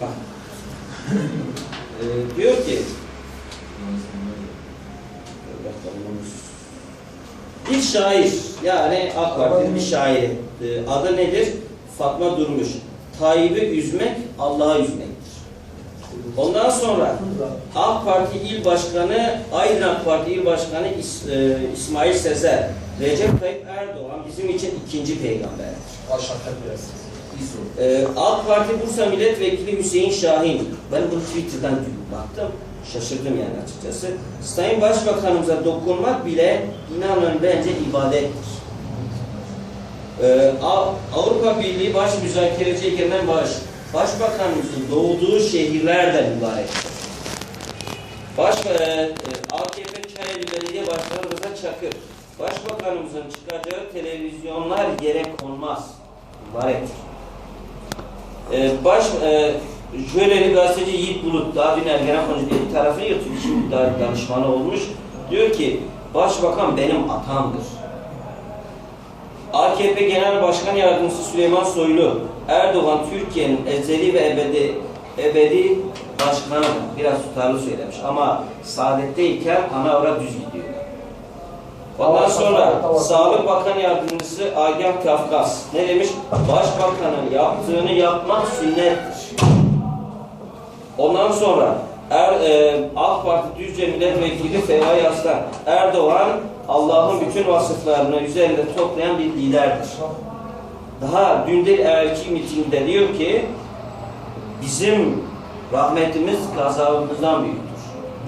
Bak. Ee, diyor ki bir şair yani AK Parti'nin bir şairi. Ee, adı nedir? Fatma Durmuş. Tayyip'i üzmek Allah'a üzmektir. Ondan sonra AK Parti İl Başkanı, Aydın Parti İl Başkanı e, İsmail Sezer, Recep Tayyip Erdoğan bizim için ikinci peygamberdir. Aşağıda biraz. Ee, AK Parti Bursa Milletvekili Hüseyin Şahin, ben bunu Twitter'dan baktım, şaşırdım yani açıkçası. Sayın Başbakanımıza dokunmak bile inanın bence ibadettir. Ee, Av- Avrupa Birliği Baş Müzakereci Egemen Baş, Başbakanımızın doğduğu şehirlerden ibarettir. Baş, e, e, AKP Çayeli Belediye Başkanı Çakır, Başbakanımızın çıkacağı televizyonlar yere konmaz. İbarettir. Ee, baş e, Jöleli gazeteci Yiğit Bulut daha dün Ergenekon tarafını yırtıyor. Şimdi daha danışmanı olmuş. Diyor ki Başbakan benim atamdır. AKP Genel Başkan Yardımcısı Süleyman Soylu Erdoğan Türkiye'nin ezeli ve ebedi ebedi başkanı biraz tutarlı söylemiş ama saadetteyken ana avra düz gidiyor. Ondan sonra Sağlık Bakan Yardımcısı Agah Kafkas ne demiş? Başbakanın yaptığını yapmak sünnettir. Ondan sonra er, e, AK Parti Düzce Milletvekili Fevai Aslan Erdoğan Allah'ın bütün vasıflarını üzerinde toplayan bir liderdir. Daha dün de evvelki mitingde diyor ki bizim rahmetimiz gazabımızdan büyüktür.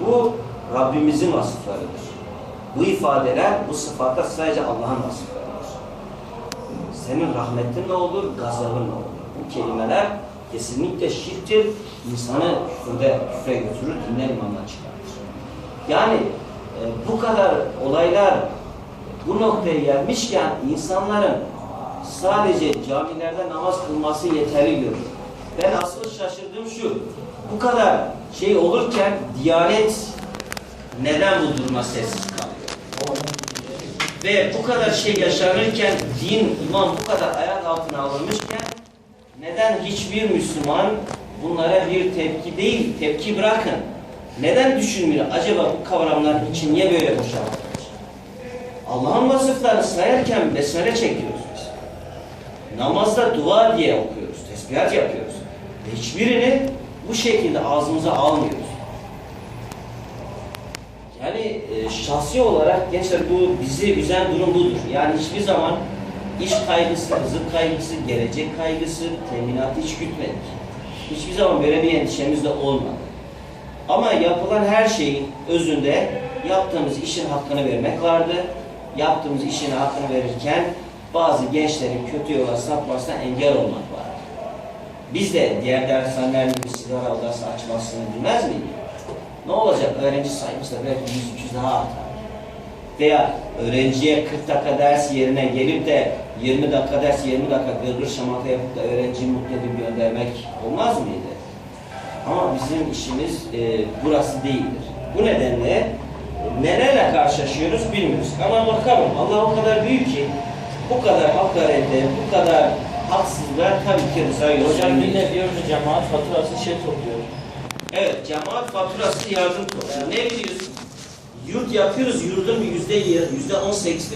Bu Rabbimizin vasıflarıdır. Bu ifadeler, bu sıfatlar sadece Allah'ın vasıflarıdır. Senin rahmetin ne olur, gazabın ne olur? Bu kelimeler kesinlikle şirktir. İnsanı küfürde, küfre götürür, dinler imandan çıkartır. Yani e, bu kadar olaylar bu noktaya gelmişken insanların sadece camilerde namaz kılması yeterli görüyor. Ben asıl şaşırdığım şu, bu kadar şey olurken Diyanet neden bu duruma sessiz? Ve bu kadar şey yaşanırken din, iman bu kadar ayak altına alınmışken neden hiçbir Müslüman bunlara bir tepki değil, tepki bırakın. Neden düşünmüyor? Acaba bu kavramlar için niye böyle boşaltılmış? Allah'ın vasıflarını sayarken besmele çekiyoruz biz. Namazda dua diye okuyoruz, tesbihat yapıyoruz. Ve hiçbirini bu şekilde ağzımıza almıyoruz. Yani e, şahsi olarak gençler bu bizi üzen durum budur. Yani hiçbir zaman iş kaygısı, rızık kaygısı, gelecek kaygısı, teminatı hiç gütmedik. Hiçbir zaman böyle bir endişemiz de olmadı. Ama yapılan her şeyin özünde yaptığımız işin hakkını vermek vardı. Yaptığımız işin hakkını verirken bazı gençlerin kötü yola sapmasına engel olmak vardı. Biz de diğer dershaneler gibi sigara odası açmasını bilmez miydik? Ne olacak? Öğrenci sayımız da belki 100-200 daha artar. Veya öğrenciye 40 dakika ders yerine gelip de 20 dakika ders 20 dakika gırgır şamata yapıp da öğrenciyi mutlu edip göndermek olmaz mıydı? Ama bizim işimiz e, burası değildir. Bu nedenle nelerle karşılaşıyoruz bilmiyoruz. Ama bakalım Allah o kadar büyük ki bu kadar hakarete, bu kadar haksızlığa tabii ki rıza Hocam göstermiyor. yine diyor ki cemaat faturası şey topluyor. Evet, cemaat faturası yardım topluyor. Ne biliyorsun? Yurt yapıyoruz, yurdun yüzde yüzde on sekizi